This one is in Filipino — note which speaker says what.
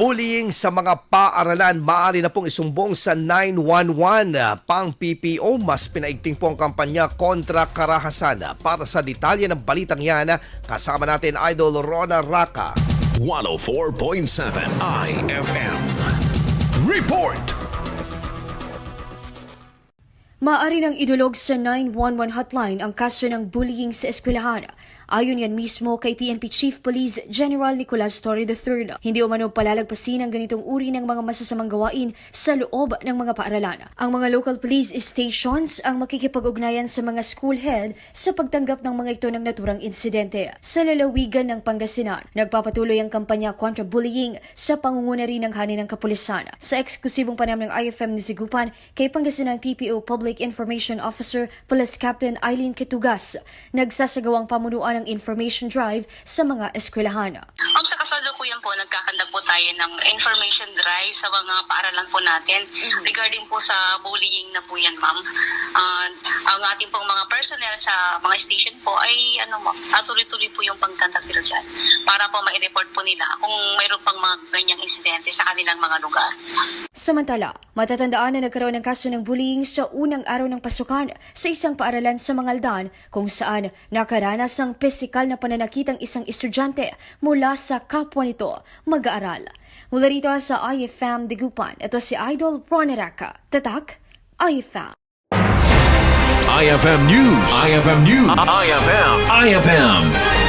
Speaker 1: Bullying sa mga paaralan maaari na pong isumbong sa 911. Pang PPO, mas pinaigting po ang kampanya kontra karahasan. Para sa detalye ng balitang yan, kasama natin Idol Rona Raka.
Speaker 2: 104.7 IFM. Report!
Speaker 3: Maaari nang idulog sa 911 hotline ang kaso ng bullying sa eskwelahan. Ayon yan mismo kay PNP Chief Police General Nicolas Torre III. Hindi umano palalagpasin ang ganitong uri ng mga masasamang gawain sa loob ng mga paaralan. Ang mga local police stations ang makikipag-ugnayan sa mga school head sa pagtanggap ng mga ito ng naturang insidente. Sa lalawigan ng Pangasinan, nagpapatuloy ang kampanya kontra bullying sa pangunguna rin ng hanin ng kapulisan. Sa eksklusibong panayam ng IFM ni Sigupan kay Pangasinan PPO Public Information Officer Police Captain Eileen Ketugas, nagsasagawang pamunuan ng information drive sa mga eskwelahan.
Speaker 4: Um, sa kasalukuyan po, nagkakandag po tayo ng information drive sa mga paaralan po natin regarding po sa bullying na po yan, ma'am. Ah, ang ating pong mga personnel sa mga station po ay ano, ma'am, ah, tuloy-tuloy po yung pagkandak nila dyan para po ma-report po nila kung mayroon pang mga ganyang insidente sa kanilang mga lugar.
Speaker 3: Samantala, matatandaan na nagkaroon ng kaso ng bullying sa unang araw ng pasukan sa isang paaralan sa Mangaldan kung saan nakaranas ng pisikal na pananakit ang isang estudyante mula sa kapwa nito mag-aaral. Mula rito sa IFM Digupan, ito si Idol Roneraca. Tatak, IFM.
Speaker 2: IFM News. IFM News. IFM. IFM.